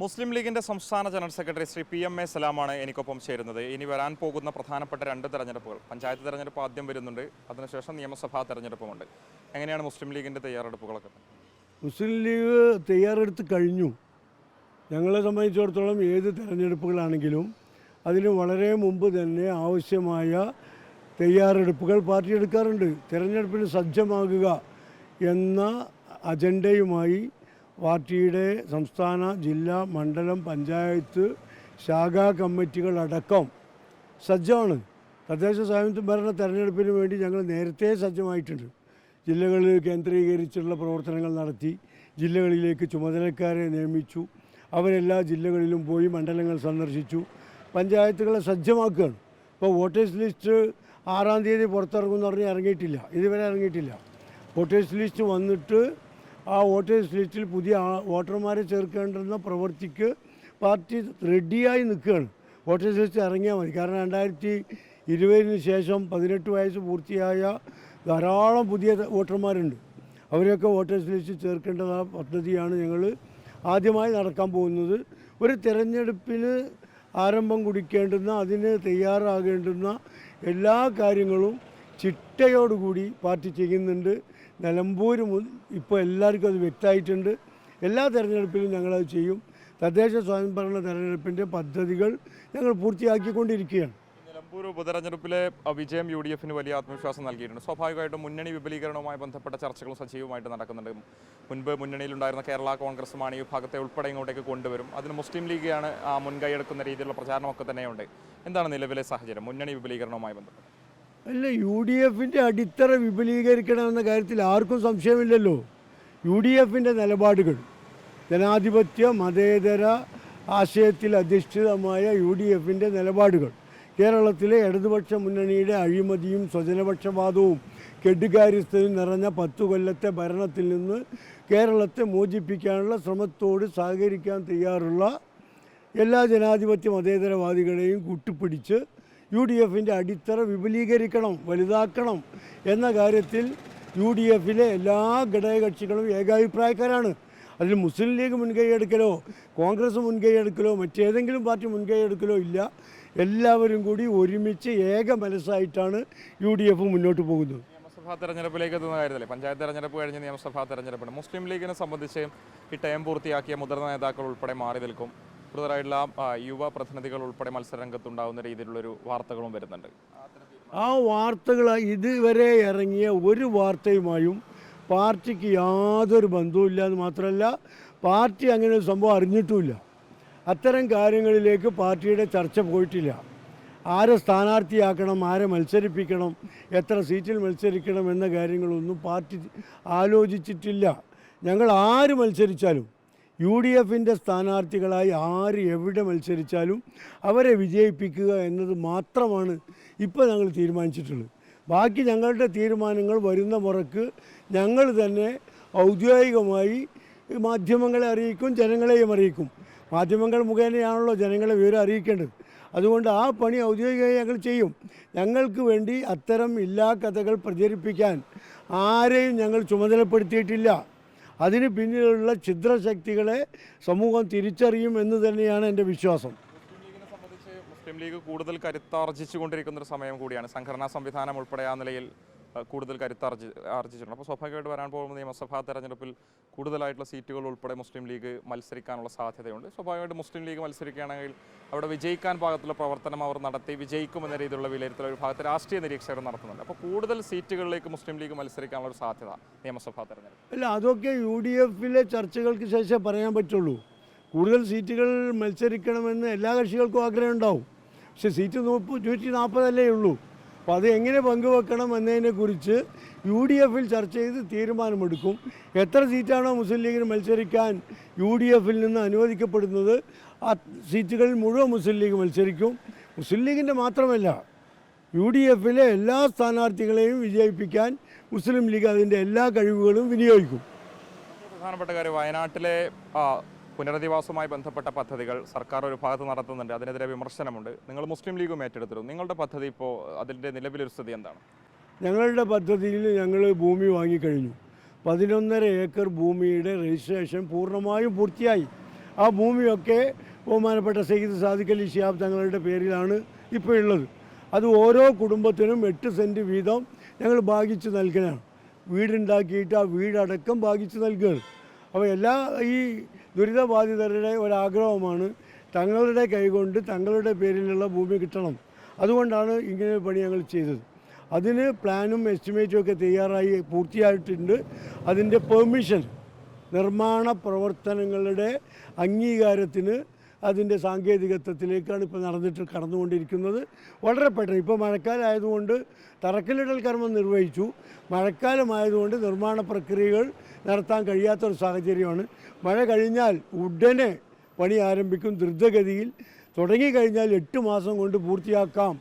മുസ്ലിം ലീഗിന്റെ സംസ്ഥാന general secretary Shri P M A സലാമാണ് എനിക്കൊപ്പം ചേരുന്നത്. ഇനി വരാൻ പോകുന്ന പ്രധാനപ്പെട്ട രണ്ട് തെരഞ്ഞെടുപ്പുകൾ. പഞ്ചായത്ത് തെരഞ്ഞെടുപ്പ് ആദ്യം വരുന്നുണ്ട്. അതിനുശേഷം നിയമസഭാ തെരഞ്ഞെടുപ്പുമുണ്ട്. എങ്ങനെയാണ് മുസ്ലിം ലീഗിന്റെ തയ്യാറെടുപ്പുകളൊക്കെ? മുസ്ലിം ലീഗ് തയ്യാറെടുത്ത് കഴിഞ്ഞു. ഞങ്ങളെ സംബന്ധിച്ചിടത്തോളം ഏത് തെരഞ്ഞെടുപ്പുകളാണെങ്കിലും അതിന് വളരെ മുമ്പ് തന്നെ ആവശ്യമായ തയ്യാറെടുപ്പുകൾ പാർട്ടി എടുക്കാറുണ്ട്. തിരഞ്ഞെടുപ്പിന് സജ്ജമാകുക എന്ന അജണ്ടയുമായി പാർട്ടിയുടെ സംസ്ഥാന ജില്ലാ മണ്ഡലം പഞ്ചായത്ത് ശാഖാ കമ്മിറ്റികളടക്കം സജ്ജമാണ്. തദ്ദേശ സ്വയംഭരണ ഭരണ തെരഞ്ഞെടുപ്പിന് വേണ്ടി ഞങ്ങൾ നേരത്തെ സജ്ജമായിട്ടുണ്ട്. ജില്ലകളിൽ കേന്ദ്രീകരിച്ചുള്ള പ്രവർത്തനങ്ങൾ നടത്തി ജില്ലകളിലേക്ക് ചുമതലക്കാരെ നിയമിച്ചു അവരെല്ലാ ജില്ലകളിലും പോയി മണ്ഡലങ്ങൾ സന്ദർശിച്ചു. പഞ്ചായത്തുകളെ സജ്ജമാക്കുകയാണ്. ഇപ്പോൾ വോട്ടേഴ്സ് ലിസ്റ്റ് ആറാം തീയതി പുറത്തിറങ്ങുമെന്ന് പറഞ്ഞ് ഇറങ്ങിയിട്ടില്ല. ഇതുവരെ ഇറങ്ങിയിട്ടില്ല. വോട്ടേഴ്സ് ലിസ്റ്റ് വന്നിട്ട് ആ വോട്ടേഴ്സ് ലിസ്റ്റിൽ പുതിയ വോട്ടർമാരെ ചേർക്കേണ്ടുന്ന പ്രവൃത്തിക്ക് പാർട്ടി റെഡിയായി നിൽക്കുകയാണ്. വോട്ടേഴ്സ് ലിസ്റ്റ് ഇറങ്ങിയാൽ മതി. കാരണം രണ്ടായിരത്തി ഇരുപതിന് ശേഷം പതിനെട്ട് വയസ്സ് പൂർത്തിയായ ധാരാളം പുതിയ വോട്ടർമാരുണ്ട്. അവരെയൊക്കെ വോട്ടേഴ്സ് ലിസ്റ്റ് ചേർക്കേണ്ട പദ്ധതിയാണ് ഞങ്ങൾ ആദ്യമായി നടക്കാൻ പോകുന്നത്. ഒരു തിരഞ്ഞെടുപ്പിന് ആരംഭം കുടിക്കേണ്ടുന്ന അതിന് തയ്യാറാകേണ്ടുന്ന എല്ലാ കാര്യങ്ങളും ചിട്ടയോടുകൂടി പാർട്ടി ചെയ്യുന്നുണ്ട്. നിലമ്പൂർ ഇപ്പോൾ എല്ലാവർക്കും അത് വ്യക്തമായിട്ടുണ്ട്. എല്ലാ തെരഞ്ഞെടുപ്പിലും ഞങ്ങളത് ചെയ്യും. തദ്ദേശ സ്വയംഭരണ തെരഞ്ഞെടുപ്പിന്റെ പദ്ധതികൾ ഞങ്ങൾ പൂർത്തിയാക്കിക്കൊണ്ടിരിക്കുകയാണ്. നിലമ്പൂർ ഉപതെരഞ്ഞെടുപ്പിലെ വിജയം യു ഡി എഫിന് വലിയ ആത്മവിശ്വാസം നൽകിയിട്ടുണ്ട്. സ്വാഭാവികമായിട്ടും മുന്നണി വിപുലീകരണവുമായി ബന്ധപ്പെട്ട ചർച്ചകളും സജീവമായിട്ട് നടക്കുന്നുണ്ട്. മുൻപ് മുന്നണിയിലുണ്ടായിരുന്ന കേരള കോൺഗ്രസുമാണ് ഈ വിഭാഗത്തെ ഉൾപ്പെടെ ഇങ്ങോട്ടേക്ക് കൊണ്ടുവരും. അതിന് മുസ്ലിം ലീഗാണ് ആ മുൻകൈ എടുക്കുന്ന രീതിയിലുള്ള പ്രചാരണമൊക്കെ തന്നെയുണ്ട്. എന്താണ് നിലവിലെ സാഹചര്യം? മുന്നണി വിപുലീകരണവുമായി ബന്ധപ്പെട്ട്. അല്ല യു ഡി എഫിന്റെ അടിത്തറ വിപുലീകരിക്കണമെന്ന കാര്യത്തിൽ ആർക്കും സംശയമില്ലല്ലോ. യു ഡി എഫിന്റെ നിലപാടുകൾ. ജനാധിപത്യ മതേതര ആശയത്തിൽ അധിഷ്ഠിതമായ യു ഡി എഫിന്റെ നിലപാടുകൾ. കേരളത്തിലെ ഇടതുപക്ഷ മുന്നണിയുടെ അഴിമതിയും സ്വജനപക്ഷപാതവും കെടുകാര്യസ്ഥയും നിറഞ്ഞ പത്തു കൊല്ലത്തെ ഭരണത്തിൽ നിന്ന് കേരളത്തെ മോചിപ്പിക്കാനുള്ള ശ്രമത്തോട് സഹകരിക്കാൻ തയ്യാറുള്ള എല്ലാ ജനാധിപത്യ മതേതരവാദികളെയും കൂട്ടുപിടിച്ച് യു ഡി എഫിന്റെ അടിത്തറ വിപുലീകരിക്കണം വലുതാക്കണം എന്ന കാര്യത്തിൽ യു ഡി എഫിലെ എല്ലാ ഘടകകക്ഷികളും ഏകാഭിപ്രായക്കാരാണ്. അതിൽ മുസ്ലിം ലീഗ് മുൻകൈ എടുക്കലോ കോൺഗ്രസ് മുൻകൈ എടുക്കലോ മറ്റേതെങ്കിലും പാർട്ടി മുൻകൈ എടുക്കലോ ഇല്ല. എല്ലാവരും കൂടി ഒരുമിച്ച് ഏക മനസ്സായിട്ടാണ് യു ഡി എഫ് മുന്നോട്ട് പോകുന്നത്. നിയമസഭാ തെരഞ്ഞെടുപ്പിലേക്ക് എത്തുന്ന കാര്യത്തിലേ പഞ്ചായത്ത് തെരഞ്ഞെടുപ്പ് കഴിഞ്ഞ് നിയമസഭാ തെരഞ്ഞെടുപ്പാണ് മുസ്ലിം ലീഗിനെ സംബന്ധിച്ച് ഈ ടൈം പൂർത്തിയാക്കിയ മുതിർന്ന നേതാക്കൾ ഉൾപ്പെടെ മാറി നിൽക്കും. കൂടുതലായിട്ടുള്ള ആ, യുവ പ്രതിനിധികൾ ഉൾപ്പെടെ മത്സരരംഗത്തുണ്ടാവുന്ന രീതിയിലുള്ളൊരു വാർത്തകളും വരുന്നുണ്ട്. ആ വാർത്തകൾ ഇതുവരെ ഇറങ്ങിയ ഒരു വാർത്തയുമായും പാർട്ടിക്ക് യാതൊരു ബന്ധവുമില്ല എന്ന് മാത്രമല്ല പാർട്ടി അങ്ങനെ ഒരു സംഭവം അറിഞ്ഞിട്ടുമില്ല. അത്തരം കാര്യങ്ങളിലേക്ക് പാർട്ടിയുടെ ചർച്ച പോയിട്ടില്ല. ആരെ സ്ഥാനാർത്ഥിയാക്കണം ആരെ മത്സരിപ്പിക്കണം എത്ര സീറ്റിൽ മത്സരിക്കണം എന്ന കാര്യങ്ങളൊന്നും പാർട്ടി ആലോചിച്ചിട്ടില്ല. ഞങ്ങൾ ആര് മത്സരിച്ചാലും യു ഡി എഫിന്റെ സ്ഥാനാർത്ഥികളായി ആര് എവിടെ മത്സരിച്ചാലും അവരെ വിജയിപ്പിക്കുക എന്നത് മാത്രമാണ് ഇപ്പോൾ ഞങ്ങൾ തീരുമാനിച്ചിട്ടുള്ളത്. ബാക്കി ഞങ്ങളുടെ തീരുമാനങ്ങൾ വരുന്ന മുറക്ക് ഞങ്ങൾ തന്നെ ഔദ്യോഗികമായി മാധ്യമങ്ങളെ അറിയിക്കും ജനങ്ങളെയും അറിയിക്കും. മാധ്യമങ്ങൾ മുഖേനയാണല്ലോ ജനങ്ങളെ വിവരം അറിയിക്കേണ്ടത്. അതുകൊണ്ട് ആ പണി ഔദ്യോഗികമായി ഞങ്ങൾ ചെയ്യും. ഞങ്ങൾക്ക് വേണ്ടി അത്തരം ഇല്ലാ കഥകൾ പ്രചരിപ്പിക്കാൻ ആരെയും ഞങ്ങൾ ചുമതലപ്പെടുത്തിയിട്ടില്ല. അതിന് പിന്നിലുള്ള ഛിദ്രശക്തികളെ സമൂഹം തിരിച്ചറിയും എന്ന് തന്നെയാണ് എന്റെ വിശ്വാസം. മുസ്ലിം ലീഗ് കൂടുതൽ കരുത്താർജിച്ചുകൊണ്ടിരിക്കുന്ന ഒരു സമയം കൂടിയാണ്. സംഘടനാ സംവിധാനം ഉൾപ്പെടെ ആ നിലയിൽ കൂടുതൽ കരുത്താർജി ആർജിച്ചിട്ടുണ്ട്. അപ്പോൾ സ്വാഭാവികമായിട്ട് വരാൻ പോകുന്ന നിയമസഭാ തെരഞ്ഞെടുപ്പിൽ കൂടുതലായിട്ടുള്ള സീറ്റുകൾ ഉൾപ്പെടെ മുസ്ലിം ലീഗ് മത്സരിക്കാനുള്ള സാധ്യതയുണ്ട്. സ്വാഭാവികമായിട്ട് മുസ്ലിം ലീഗ് മത്സരിക്കുകയാണെങ്കിൽ അവിടെ വിജയിക്കാൻ പാകത്തുള്ള പ്രവർത്തനം അവർ നടത്തി വിജയിക്കുമെന്ന രീതിയിലുള്ള വിലയിരുത്തൽ ഒരു ഭാഗത്ത് രാഷ്ട്രീയ നിരീക്ഷകർ നടത്തുന്നുണ്ട്. അപ്പോൾ കൂടുതൽ സീറ്റുകളിലേക്ക് മുസ്ലിം ലീഗ് മത്സരിക്കാനുള്ള സാധ്യത നിയമസഭാ തെരഞ്ഞെടുപ്പ് അല്ല അതൊക്കെ യു ഡി എഫിലെ ചർച്ചകൾക്ക് ശേഷം പറയാൻ പറ്റുള്ളൂ. കൂടുതൽ സീറ്റുകൾ മത്സരിക്കണമെന്ന് എല്ലാ കക്ഷികൾക്കും ആഗ്രഹം ഉണ്ടാവും. പക്ഷേ സീറ്റ് നൂറ്റി നാൽപ്പതല്ലേ ഉള്ളൂ. അപ്പോൾ അത് എങ്ങനെ പങ്കുവെക്കണം എന്നതിനെക്കുറിച്ച് യു ഡി എഫിൽ ചർച്ച ചെയ്ത് തീരുമാനമെടുക്കും. എത്ര സീറ്റാണോ മുസ്ലിം ലീഗിന് മത്സരിക്കാൻ യു ഡി എഫിൽ നിന്ന് അനുവദിക്കപ്പെടുന്നത് ആ സീറ്റുകളിൽ മുഴുവൻ മുസ്ലിം ലീഗ് മത്സരിക്കും. മുസ്ലിം ലീഗിന്റെ മാത്രമല്ല യു ഡി എഫിലെ എല്ലാ സ്ഥാനാർത്ഥികളെയും വിജയിപ്പിക്കാൻ മുസ്ലിം ലീഗ് അതിന്റെ എല്ലാ കഴിവുകളും വിനിയോഗിക്കും. പ്രധാനപ്പെട്ട കാര്യം വയനാട്ടിലെ പുനരധിവാസവുമായി ബന്ധപ്പെട്ട പദ്ധതികൾ സർക്കാർ ഒരു ഭാഗത്ത് നടത്തുന്നുണ്ട്. അതിനെതിരെ വിമർശനമുണ്ട്. നിങ്ങൾ മുസ്ലിം ലീഗും ഏറ്റെടുത്തിരുന്നു. നിങ്ങളുടെ പദ്ധതി ഇപ്പോൾ അതിന്റെ നിലവിലൊരു സ്ഥിതി എന്താണ്? ഞങ്ങളുടെ പദ്ധതിയിൽ ഞങ്ങൾ ഭൂമി വാങ്ങിക്കഴിഞ്ഞു. പതിനൊന്നര ഏക്കർ ഭൂമിയുടെ രജിസ്ട്രേഷൻ പൂർണമായും പൂർത്തിയായി. ആ ഭൂമിയൊക്കെ ബഹുമാനപ്പെട്ട സെയ്ദ് സാദിഖ് അലി ഷിയാബ് തങ്ങളുടെ പേരിലാണ് ഇപ്പോൾ ഉള്ളത്. അത് ഓരോ കുടുംബത്തിനും എട്ട് സെന്റ് വീതം ഞങ്ങൾ ഭാഗിച്ച് നൽകലാണ്. വീടുണ്ടാക്കിയിട്ട് ആ വീടടക്കം ഭാഗിച്ച് നൽകുകയാണ്. അപ്പോൾ എല്ലാ ഈ ദുരിതബാധിതരുടെ ഒരാഗ്രഹമാണ് തങ്ങളുടെ കൈകൊണ്ട് തങ്ങളുടെ പേരിലുള്ള ഭൂമി കിട്ടണം. അതുകൊണ്ടാണ് ഇങ്ങനെ പണി ഞങ്ങൾ ചെയ്തത്. അതിന് പ്ലാനും എസ്റ്റിമേറ്റും ഒക്കെ തയ്യാറായി പൂർത്തിയായിട്ടുണ്ട്. അതിന്റെ പെർമിഷൻ നിർമ്മാണ പ്രവർത്തനങ്ങളുടെ അംഗീകാരത്തിന് അതിന്റെ സാങ്കേതികത്വത്തിലേക്കാണ് ഇപ്പോൾ നടന്നിട്ട് കടന്നുകൊണ്ടിരിക്കുന്നത്. വളരെ പെട്ടെന്ന് ഇപ്പോൾ മഴക്കാലമായതുകൊണ്ട് തറക്കല്ലിടൽ കർമ്മം നിർവഹിച്ചു. മഴക്കാലമായതുകൊണ്ട് നിർമ്മാണ പ്രക്രിയകൾ നടത്താൻ കഴിയാത്തൊരു സാഹചര്യമാണ്. മഴ കഴിഞ്ഞാൽ ഉടനെ പണി ആരംഭിക്കും. ദ്രുതഗതിയിൽ തുടങ്ങിക്കഴിഞ്ഞാൽ എട്ട് മാസം കൊണ്ട് പൂർത്തിയാക്കാം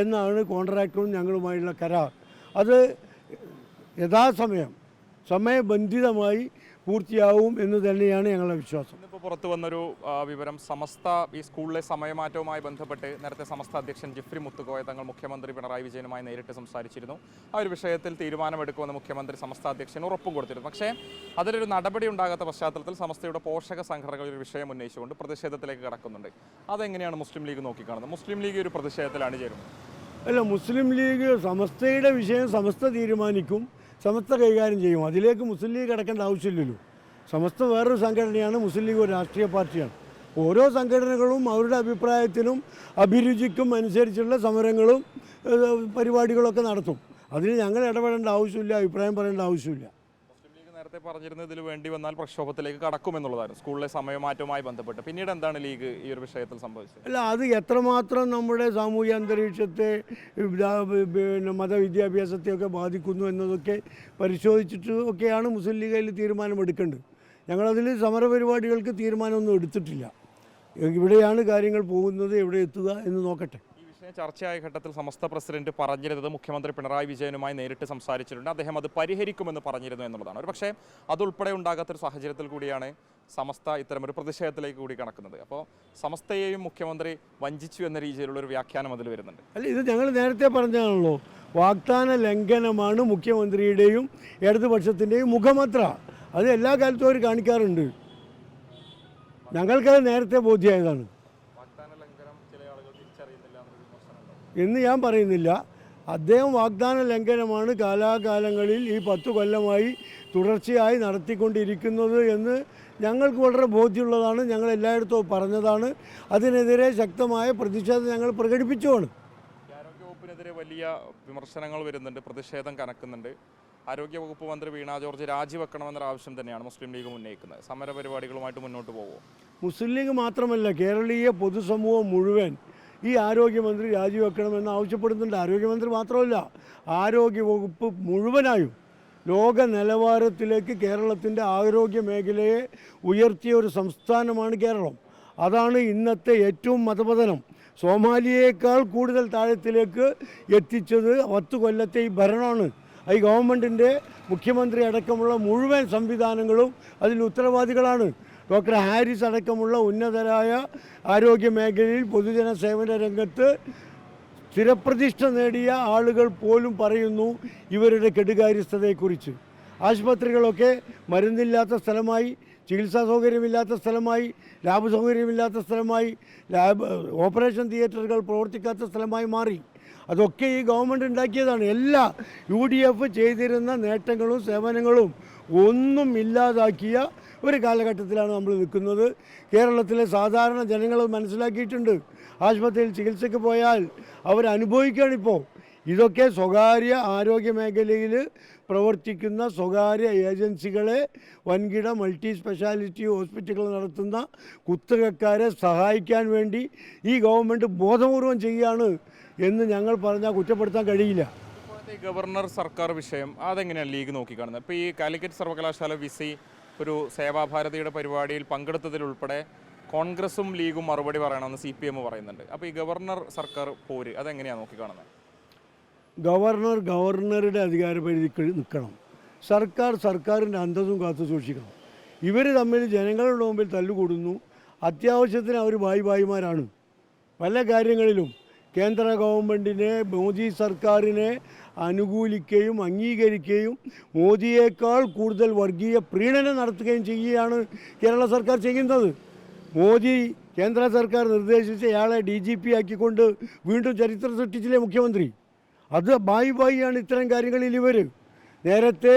എന്നാണ് കോൺട്രാക്ടറും ഞങ്ങളുമായുള്ള കരാർ. അത് യഥാസമയം സമയബന്ധിതമായി പൂർത്തിയാവും എന്ന് തന്നെയാണ് ഞങ്ങളുടെ വിശ്വാസം. ഇന്നിപ്പോൾ പുറത്തു വന്നൊരു വിവരം സമസ്ത ഈ സ്കൂളിലെ സമയമാറ്റവുമായി ബന്ധപ്പെട്ട് നേരത്തെ സമസ്ത അധ്യക്ഷൻ ജിഫ്രി മുത്തുകോയ തങ്ങൾ മുഖ്യമന്ത്രി പിണറായി വിജയനുമായി നേരിട്ട് സംസാരിച്ചിരുന്നു. ആ ഒരു വിഷയത്തിൽ തീരുമാനമെടുക്കുമെന്ന് മുഖ്യമന്ത്രി സമസ്ത അധ്യക്ഷൻ ഉറപ്പും കൊടുത്തിരുന്നു. പക്ഷേ അതിലൊരു നടപടി ഉണ്ടാകാത്ത പശ്ചാത്തലത്തിൽ സമസ്തയുടെ പോഷക സംഘടനകൾ ഒരു വിഷയം ഉന്നയിച്ചുകൊണ്ട് പ്രതിഷേധത്തിലേക്ക് കടക്കുന്നുണ്ട്. അതെങ്ങനെയാണ് മുസ്ലിം ലീഗ് നോക്കിക്കാണുന്നത്? മുസ്ലിം ലീഗ് ഒരു പ്രതിഷേധത്തിലാണ് ചേരുന്നത്. അല്ല മുസ്ലിം ലീഗ് സമസ്തയുടെ വിഷയം സമസ്ത തീരുമാനിക്കും. സമസ്ത കൈകാര്യം ചെയ്യും. അതിലേക്ക് മുസ്ലിം ലീഗ് കിടക്കേണ്ട ആവശ്യമില്ലല്ലോ. സമസ്ത വേറൊരു സംഘടനയാണ് മുസ്ലിം ലീഗ് ഒരു രാഷ്ട്രീയ പാർട്ടിയാണ്. ഓരോ സംഘടനകളും അവരുടെ അഭിപ്രായത്തിനും അഭിരുചിക്കും അനുസരിച്ചുള്ള സമരങ്ങളും പരിപാടികളൊക്കെ നടത്തും. അതിന് ഞങ്ങൾ ഇടപെടേണ്ട ആവശ്യമില്ല അഭിപ്രായം പറയേണ്ട ആവശ്യമില്ല. നേരത്തെ പറഞ്ഞിരുന്നത് ഇതിൽ വേണ്ടി വന്നാൽ പ്രക്ഷോഭത്തിലേക്ക് കടക്കുമെന്നുള്ളതായിരുന്നു. സ്കൂളിലെ സമയമാറ്റവുമായി ബന്ധപ്പെട്ട്. പിന്നീട് എന്താണ് ലീഗ് ഈ ഒരു വിഷയത്തിൽ സംഭവിച്ചത്? അല്ല അത് എത്രമാത്രം നമ്മുടെ സാമൂഹ്യ അന്തരീക്ഷത്തെ പിന്നെ മതവിദ്യാഭ്യാസത്തെയൊക്കെ ബാധിക്കുന്നു എന്നതൊക്കെ പരിശോധിച്ചിട്ട് ഒക്കെയാണ് മുസ്ലിം ലീഗ് അതിൽ തീരുമാനമെടുക്കേണ്ടത്. ഞങ്ങളതിൽ സമരപരിപാടികൾക്ക് തീരുമാനമൊന്നും എടുത്തിട്ടില്ല. ഇവിടെയാണ് കാര്യങ്ങൾ പോകുന്നത് എവിടെ എത്തുക എന്ന് നോക്കട്ടെ. ചർച്ചയായ ഘട്ടത്തിൽ സമസ്ത പ്രസിഡന്റ് പറഞ്ഞിരുന്നത് മുഖ്യമന്ത്രി പിണറായി വിജയനുമായി നേരിട്ട് സംസാരിച്ചിട്ടുണ്ട്. അദ്ദേഹം അത് പരിഹരിക്കുമെന്ന് പറഞ്ഞിരുന്നു എന്നുള്ളതാണ്. ഒരു പക്ഷേ അതുൾപ്പെടെ ഉണ്ടാകാത്തൊരു സാഹചര്യത്തിൽ കൂടിയാണ് സമസ്ത ഇത്തരമൊരു പ്രതിഷേധത്തിലേക്ക് കൂടി കണക്കുന്നത് അപ്പോൾ സമസ്തയെയും മുഖ്യമന്ത്രി വഞ്ചിച്ചു എന്ന രീതിയിലുള്ള ഒരു വ്യാഖ്യാനം അതിൽ വരുന്നുണ്ട്. അല്ല ഇത് ഞങ്ങൾ നേരത്തെ പറഞ്ഞതാണല്ലോ. വാഗ്ദാന ലംഘനമാണ് മുഖ്യമന്ത്രിയുടെയും ഇടതുപക്ഷത്തിന്റെയും മുഖമത്ര. അത് എല്ലാ കാലത്തും അവർ കാണിക്കാറുണ്ട്. ഞങ്ങൾക്കത് നേരത്തെ ബോധ്യമായതാണ് വാഗ്ദാന ലംഘനം ചില ആളുകൾ തിരിച്ചറിയുന്നില്ല എന്നൊരു വിമർശനമുണ്ട് എന്ന് ഞാൻ പറയുന്നില്ല. അദ്ദേഹം വാഗ്ദാന ലംഘനമാണ് കാലാകാലങ്ങളിൽ ഈ പത്തു കൊല്ലമായി തുടർച്ചയായി നടത്തിക്കൊണ്ടിരിക്കുന്നത് എന്ന് ഞങ്ങൾക്ക് വളരെ ബോധ്യമുള്ളതാണ്. ഞങ്ങൾ എല്ലായിടത്തും പറഞ്ഞതാണ്. അതിനെതിരെ ശക്തമായ പ്രതിഷേധം ഞങ്ങൾ പ്രകടിപ്പിച്ചുമാണ് ആരോഗ്യവകുപ്പിനെതിരെ വലിയ വിമർശനങ്ങൾ വരുന്നുണ്ട്. പ്രതിഷേധം കനക്കുന്നുണ്ട്. ആരോഗ്യവകുപ്പ് മന്ത്രി വീണ ജോർജ് രാജിവെക്കണമെന്നൊരു ആവശ്യം തന്നെയാണ് മുസ്ലിം ലീഗ് ഉന്നയിക്കുന്നത്. സമരപരിപാടികളുമായിട്ട് മുന്നോട്ട് പോകുമോ മുസ്ലിം ലീഗ് മാത്രമല്ല കേരളീയ പൊതുസമൂഹം മുഴുവൻ ഈ ആരോഗ്യമന്ത്രി രാജിവെക്കണമെന്ന് ആവശ്യപ്പെടുന്നുണ്ട്. ആരോഗ്യമന്ത്രി മാത്രമല്ല ആരോഗ്യവകുപ്പ് മുഴുവനായും ലോക നിലവാരത്തിലേക്ക് കേരളത്തിന്റെ ആരോഗ്യ മേഖലയെ ഉയർത്തിയ ഒരു സംസ്ഥാനമാണ് കേരളം. അതാണ് ഇന്നത്തെ ഏറ്റവും മതപതനം. സോമാലിയേക്കാൾ കൂടുതൽ താഴത്തിലേക്ക് എത്തിച്ചത് പത്ത് കൊല്ലത്തെ ഈ ഭരണമാണ്. ഈ ഗവൺമെന്റിന്റെ മുഖ്യമന്ത്രി അടക്കമുള്ള മുഴുവൻ സംവിധാനങ്ങളും അതിൽ ഉത്തരവാദികളാണ്. ഡോക്ടർ ഹാരിസ് അടക്കമുള്ള ഉന്നതരായ ആരോഗ്യ മേഖലയിൽ പൊതുജന സേവന രംഗത്ത് സ്ഥിരപ്രതിഷ്ഠ നേടിയ ആളുകൾ പോലും പറയുന്നു ഇവരുടെ കെടുകാര്യസ്ഥതയെക്കുറിച്ച്. ആശുപത്രികളൊക്കെ മരുന്നില്ലാത്ത സ്ഥലമായി ചികിത്സാ സൗകര്യമില്ലാത്ത സ്ഥലമായി ലാബ് സൗകര്യമില്ലാത്ത സ്ഥലമായി ലാബ് ഓപ്പറേഷൻ തിയേറ്ററുകൾ പ്രവർത്തിക്കാത്ത സ്ഥലമായി മാറി. അതൊക്കെ ഈ ഗവൺമെന്റ് ഉണ്ടാക്കിയതാണ്. എല്ലാ യു ഡി എഫ് ചെയ്തിരുന്ന നേട്ടങ്ങളും സേവനങ്ങളും ഒന്നും ഇല്ലാതാക്കിയ ഒരു കാലഘട്ടത്തിലാണ് നമ്മൾ നിൽക്കുന്നത്. കേരളത്തിലെ സാധാരണ ജനങ്ങൾ മനസ്സിലാക്കിയിട്ടുണ്ട്. ആശുപത്രിയിൽ ചികിത്സയ്ക്ക് പോയാൽ അവരനുഭവിക്കുകയാണിപ്പോൾ ഇതൊക്കെ സ്വകാര്യ ആരോഗ്യ മേഖലയിൽ പ്രവർത്തിക്കുന്ന സ്വകാര്യ ഏജൻസികളെ വൻകിട മൾട്ടി സ്പെഷ്യാലിറ്റി ഹോസ്പിറ്റലുകൾ നടത്തുന്ന കുത്തകക്കാരെ സഹായിക്കാൻ വേണ്ടി ഈ ഗവൺമെന്റ് ബോധപൂർവം ചെയ്യുകയാണ് എന്ന് ഞങ്ങൾ പറഞ്ഞാൽ കുറ്റപ്പെടുത്താൻ കഴിയില്ല. ഗവർണർ സർക്കാർ വിഷയം അതെങ്ങനെയാണ് ലീഗ് നോക്കിക്കാണുന്നത്? ഇപ്പോൾ ഈ കാലിക്കറ്റ് സർവകലാശാല വിസി ഒരു സേവാഭാരതിയുടെ പരിപാടിയിൽ പങ്കെടുത്തതിലുൾപ്പെടെ കോൺഗ്രസും ലീഗും മറുപടി പറയണമെന്ന് സി പി എം പറയുന്നുണ്ട്. അപ്പോൾ ഈ ഗവർണർ സർക്കാർ പോര് അതെങ്ങനെയാണ് നോക്കിക്കാണുന്നത്? ഗവർണർ ഗവർണറുടെ അധികാരപരിധിക്ക് നിൽക്കണം. സർക്കാർ സർക്കാരിന്റെ അന്തസ്സും കാത്തു സൂക്ഷിക്കണം. ഇവർ തമ്മിൽ ജനങ്ങളുടെ മുമ്പിൽ തല്ലുകൂടുന്നു. അത്യാവശ്യത്തിന് അവർ ബായ് ബായിമാരാണ്. പല കാര്യങ്ങളിലും കേന്ദ്ര ഗവൺമെന്റിനെ മോദി സർക്കാരിനെ അനുകൂലിക്കുകയും അംഗീകരിക്കുകയും മോദിയേക്കാൾ കൂടുതൽ വർഗീയ പ്രീണനം നടത്തുകയും ചെയ്യുകയാണ് കേരള സർക്കാർ ചെയ്യുന്നത്. മോദി കേന്ദ്ര സർക്കാർ നിർദ്ദേശിച്ച ഇയാളെ ഡി ജി പി ആക്കിക്കൊണ്ട് വീണ്ടും ചരിത്രം സൃഷ്ടിച്ചില്ലേ മുഖ്യമന്ത്രി? അത് ബായി ബായിയാണ് ഇത്തരം കാര്യങ്ങളിൽ ഇവർ നേരത്തെ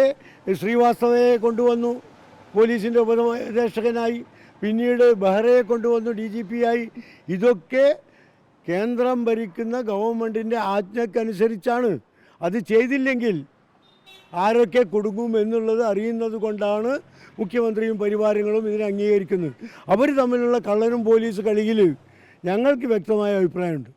ശ്രീവാസ്തവയെ കൊണ്ടുവന്നു പോലീസിന്റെ ഉപദേശകനായി. പിന്നീട് ബെഹ്റയെ കൊണ്ടുവന്നു ഡി ജി പി ആയി. ഇതൊക്കെ കേന്ദ്രം ഭരിക്കുന്ന ഗവൺമെന്റിന്റെ ആജ്ഞക്കനുസരിച്ചാണ്. അത് ചെയ്തില്ലെങ്കിൽ ആരൊക്കെ കൊടുക്കും എന്നുള്ളത് അറിയുന്നത് കൊണ്ടാണ് മുഖ്യമന്ത്രിയും പരിവാരങ്ങളും ഇതിനെ അംഗീകരിക്കുന്നത്. അവർ തമ്മിലുള്ള കള്ളനും പോലീസ് കളിയിൽ ഞങ്ങൾക്ക് വ്യക്തമായ അഭിപ്രായമുണ്ട്.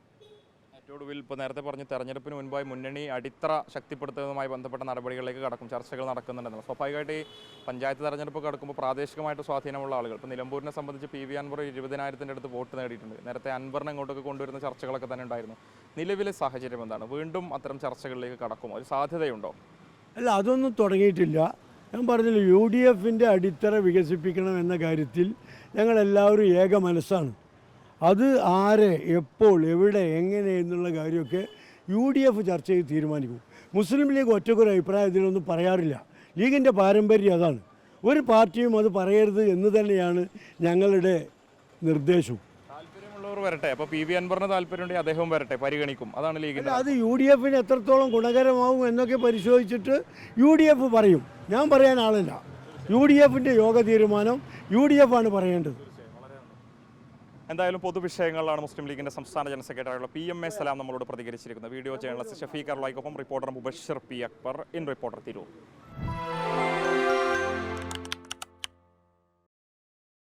ഒടുവിൽ ഇപ്പോൾ നേരത്തെ പറഞ്ഞ് തെരഞ്ഞെടുപ്പിന് മുൻപായി മുന്നണി അടിത്തറ ശക്തിപ്പെടുത്തുന്നതുമായി ബന്ധപ്പെട്ട നടപടികളിലേക്ക് കടക്കും. ചർച്ചകൾ നടക്കുന്നുണ്ടെന്ന്. സ്വാഭാവികമായിട്ട് ഈ പഞ്ചായത്ത് തെരഞ്ഞെടുപ്പ് കടക്കുമ്പോൾ പ്രാദേശികമായിട്ട് സ്വാധീനമുള്ള ആളുകൾ. ഇപ്പോൾ നിലമ്പൂരിനെ സംബന്ധിച്ച് പി വി അൻവർ ഇരുപതിനായിരത്തിന്റെ അടുത്ത് വോട്ട് നേടിയിട്ടുണ്ട്. നേരത്തെ അൻവറിനെ ഇങ്ങോട്ടൊക്കെ കൊണ്ടുവരുന്ന ചർച്ചകളൊക്കെ തന്നെ ഉണ്ടായിരുന്നു. നിലവിലെ സാഹചര്യം എന്താണ്? വീണ്ടും അത്തരം ചർച്ചകളിലേക്ക് കടക്കും. ഒരു സാധ്യതയുണ്ടോ? അല്ല അതൊന്നും തുടങ്ങിയിട്ടില്ല. ഞാൻ പറഞ്ഞില്ല യു ഡി എഫിന്റെ അടിത്തറ വികസിപ്പിക്കണം എന്ന കാര്യത്തിൽ ഞങ്ങളെല്ലാവരും ഏക മനസ്സാണ്. അത് ആരെ എപ്പോൾ എവിടെ എങ്ങനെ എന്നുള്ള കാര്യമൊക്കെ യു ഡി എഫ് ചർച്ച ചെയ്ത് തീരുമാനിക്കും. മുസ്ലിം ലീഗ് ഒറ്റക്കൊരു അഭിപ്രായം ഇതിലൊന്നും പറയാറില്ല. ലീഗിന്റെ പാരമ്പര്യം അതാണ്. ഒരു പാർട്ടിയും അത് പറയരുത് എന്ന് തന്നെയാണ് ഞങ്ങളുടെ നിർദ്ദേശവും. താല്പര്യമുള്ളവർ വരട്ടെ. അപ്പോൾ പി വി അൻവറിന് താല്പര്യമുണ്ടെങ്കിൽ അദ്ദേഹവും വരട്ടെ പരിഗണിക്കും. അതാണ് ലീഗിന്റെ അത് യു ഡി എഫിന് എത്രത്തോളം ഗുണകരമാവും എന്നൊക്കെ പരിശോധിച്ചിട്ട് യു ഡി എഫ് പറയും. ഞാൻ പറയാൻ ആളില്ല. യു ഡി എഫിന്റെ യോഗ തീരുമാനം യു ഡി എഫ് ആണ് പറയേണ്ടത്. എന്തായാലും പൊതുവിഷയങ്ങളിലാണ് മുസ്ലിം ലീഗിന്റെ സംസ്ഥാന ജനറൽ സെക്രട്ടറിയുള്ള പി എം എ സലാം നമ്മളോട് പ്രതികരിച്ചിരിക്കുന്നത്. Video journalist Shafeeq ലൈക്കൊപ്പം reporter Mubashir P Akbar. In reporter Tirur.